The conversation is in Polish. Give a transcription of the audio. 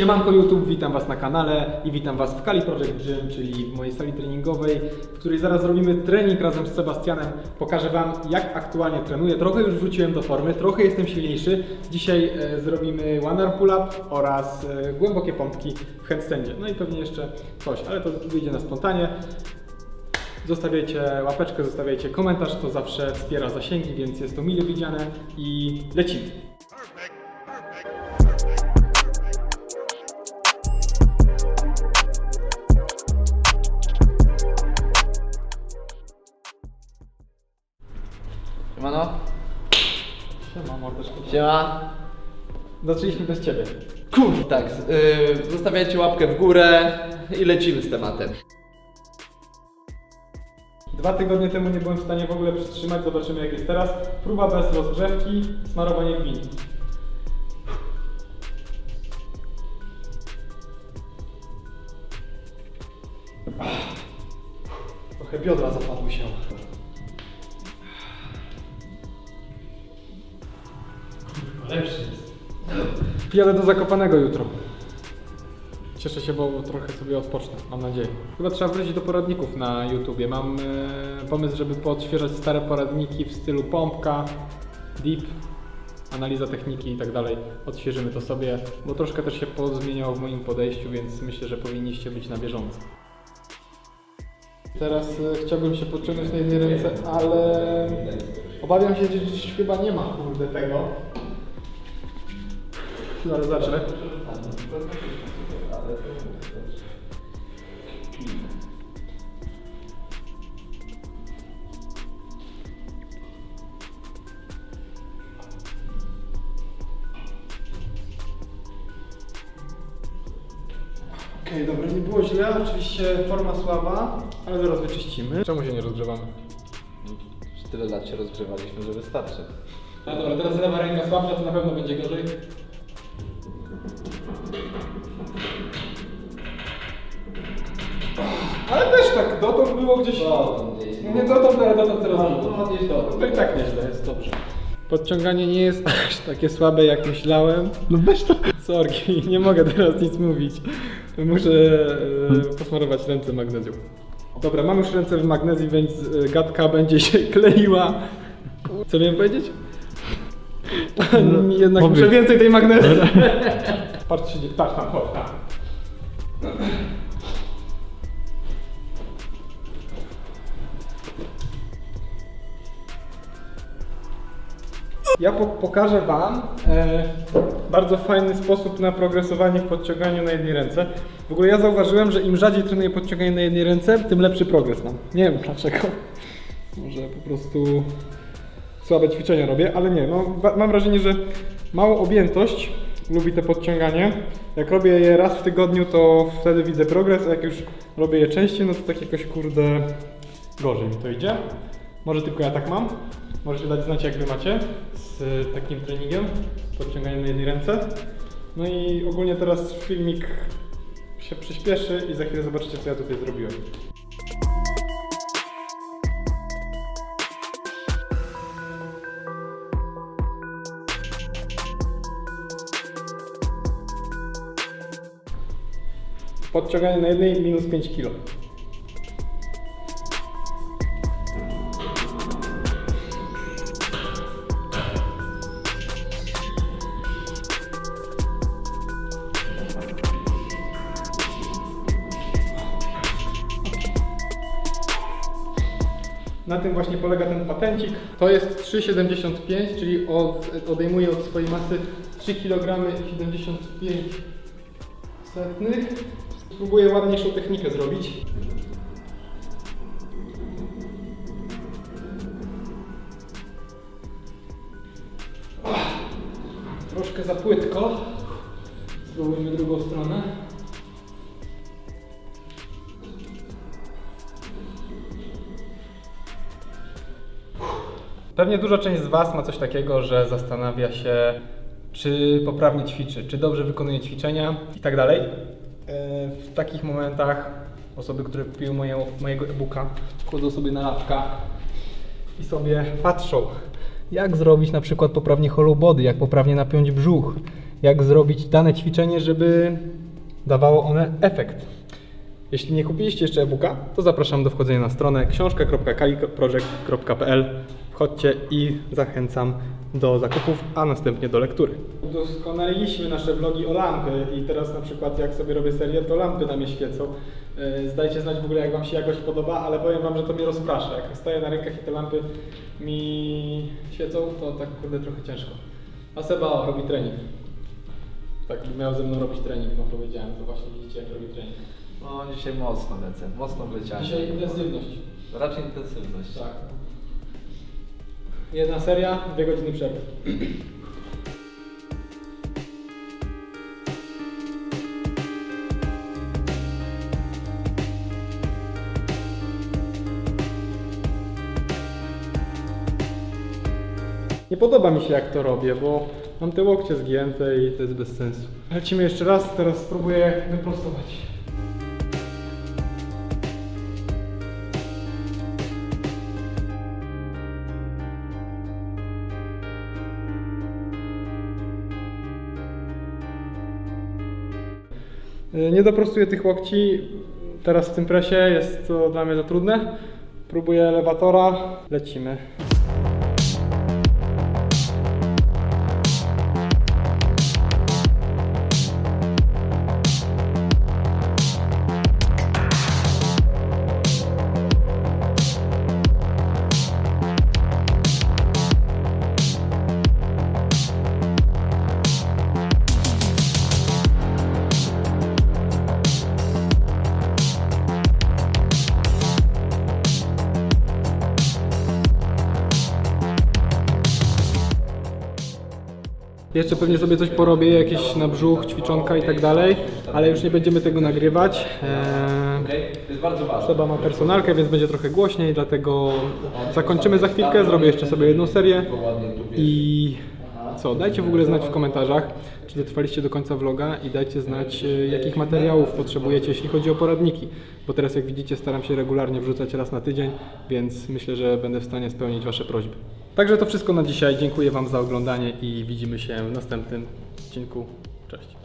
Siemanko YouTube, witam Was na kanale i witam Was w Kali Project Gym, czyli w mojej sali treningowej, w której zaraz zrobimy trening razem z Sebastianem. Pokażę Wam jak aktualnie trenuję. Trochę już wróciłem do formy, trochę jestem silniejszy. Dzisiaj e, zrobimy one arm pull up oraz e, głębokie pompki w handstandzie. No i pewnie jeszcze coś, ale to wyjdzie na spontanie. Zostawiajcie łapeczkę, zostawiajcie komentarz, to zawsze wspiera zasięgi, więc jest to mile widziane i lecimy. Siemano. Siema. Zaczęliśmy bez Ciebie. Kur... Tak, yy, zostawiajcie łapkę w górę i lecimy z tematem. Dwa tygodnie temu nie byłem w stanie w ogóle przytrzymać, zobaczymy jak jest teraz. Próba bez rozgrzewki, smarowanie gwin. Trochę biodra zapadły się. Lepszy jest. Jadę do Zakopanego jutro. Cieszę się, bo trochę sobie odpocznę, mam nadzieję. Chyba trzeba wrócić do poradników na YouTubie. Mam e, pomysł, żeby poodświeżać stare poradniki w stylu pompka, deep, analiza techniki i tak dalej. Odświeżymy to sobie, bo troszkę też się pozmieniało w moim podejściu, więc myślę, że powinniście być na bieżąco. Teraz e, chciałbym się podciągnąć na jednej ręce, ale obawiam się, że dziś chyba nie ma kurde tego. Zaraz zacznę. Okej, dobra, nie było źle, oczywiście forma słaba, ale zaraz wyczyścimy. Czemu się nie rozgrzewamy? Już tyle lat się rozgrzewaliśmy, że wystarczy. No dobra, teraz lewa ręka słabsza, to na pewno będzie gorzej. Dotąd było gdzieś... Nie dotąd, ale dotąd teraz było. To i tak nieźle, jest dobrze. Podciąganie nie jest aż takie słabe jak myślałem. No weź to. Sorki, nie mogę teraz nic mówić. Muszę e, posmarować ręce magnezją. Dobra, mam już ręce w magnezji, więc e, gadka będzie się kleiła. Co miałem powiedzieć? Jednak muszę więcej tej magnezji. Patrz, się- tak, tam, chodź, Ja po pokażę Wam e, bardzo fajny sposób na progresowanie w podciąganiu na jednej ręce. W ogóle ja zauważyłem, że im rzadziej trenuję podciąganie na jednej ręce, tym lepszy progres mam. Nie wiem dlaczego. Może po prostu słabe ćwiczenia robię, ale nie, no mam wrażenie, że małą objętość lubi te podciąganie. Jak robię je raz w tygodniu, to wtedy widzę progres, a jak już robię je częściej, no to tak jakoś kurde gorzej mi to idzie. Może tylko ja tak mam. Możecie dać znać jak wy macie z takim treningiem, podciąganiem na jednej ręce. No i ogólnie teraz filmik się przyspieszy i za chwilę zobaczycie co ja tutaj zrobiłem. Podciąganie na jednej minus 5 kg. Na tym właśnie polega ten patencik. To jest 3,75, czyli od, odejmuje od swojej masy 3 kg i 75 setnych. Spróbuję ładniejszą technikę zrobić. Troszkę za płytko. Spróbujmy drugą stronę. Pewnie duża część z Was ma coś takiego, że zastanawia się, czy poprawnie ćwiczy, czy dobrze wykonuje ćwiczenia i tak dalej. E, W takich momentach osoby, które kupiły moje, mojego e-booka, wchodzą sobie na lapka i sobie patrzą, jak zrobić na przykład poprawnie hollow body, jak poprawnie napiąć brzuch, jak zrobić dane ćwiczenie, żeby dawało one efekt. Jeśli nie kupiliście jeszcze e-booka, to zapraszam do wchodzenia na stronę książka.kaliproject.pl Wchodźcie i zachęcam do zakupów, a następnie do lektury. Udoskonaliliśmy nasze vlogi o lampy i teraz na przykład jak sobie robię serię, to lampy na mnie świecą. Yy, Zdajcie znać w ogóle jak Wam się jakość podoba, ale powiem Wam, że to mnie rozprasza. Jak stoję na rękach i te lampy mi świecą, to tak kurde trochę ciężko. A Seba robi trening. Tak, miał ze mną robić trening, no powiedziałem, to właśnie widzicie jak robi trening. No dzisiaj mocno lecę, mocno wleciałem. Dzisiaj intensywność. Raczej intensywność. Tak. Jedna seria, dwie godziny przerwy. Nie podoba mi się jak to robię, bo mam te łokcie zgięte i to jest bez sensu. Lecimy jeszcze raz, teraz spróbuję wyprostować. Nie doprostuję tych łokci teraz w tym presie, jest to dla mnie za trudne. Próbuję elewatora, lecimy. Jeszcze pewnie sobie coś porobię, jakieś na brzuch, ćwiczonka i tak dalej, ale już nie będziemy tego nagrywać. Eee, ma personalkę, więc będzie trochę głośniej, dlatego zakończymy za chwilkę, zrobię jeszcze sobie jedną serię i co, dajcie w ogóle znać w komentarzach, czy dotrwaliście do końca vloga i dajcie znać, e, jakich materiałów potrzebujecie, jeśli chodzi o poradniki, bo teraz jak widzicie staram się regularnie wrzucać raz na tydzień, więc myślę, że będę w stanie spełnić Wasze prośby. Także to wszystko na dzisiaj, dziękuję Wam za oglądanie i widzimy się w następnym odcinku. Cześć.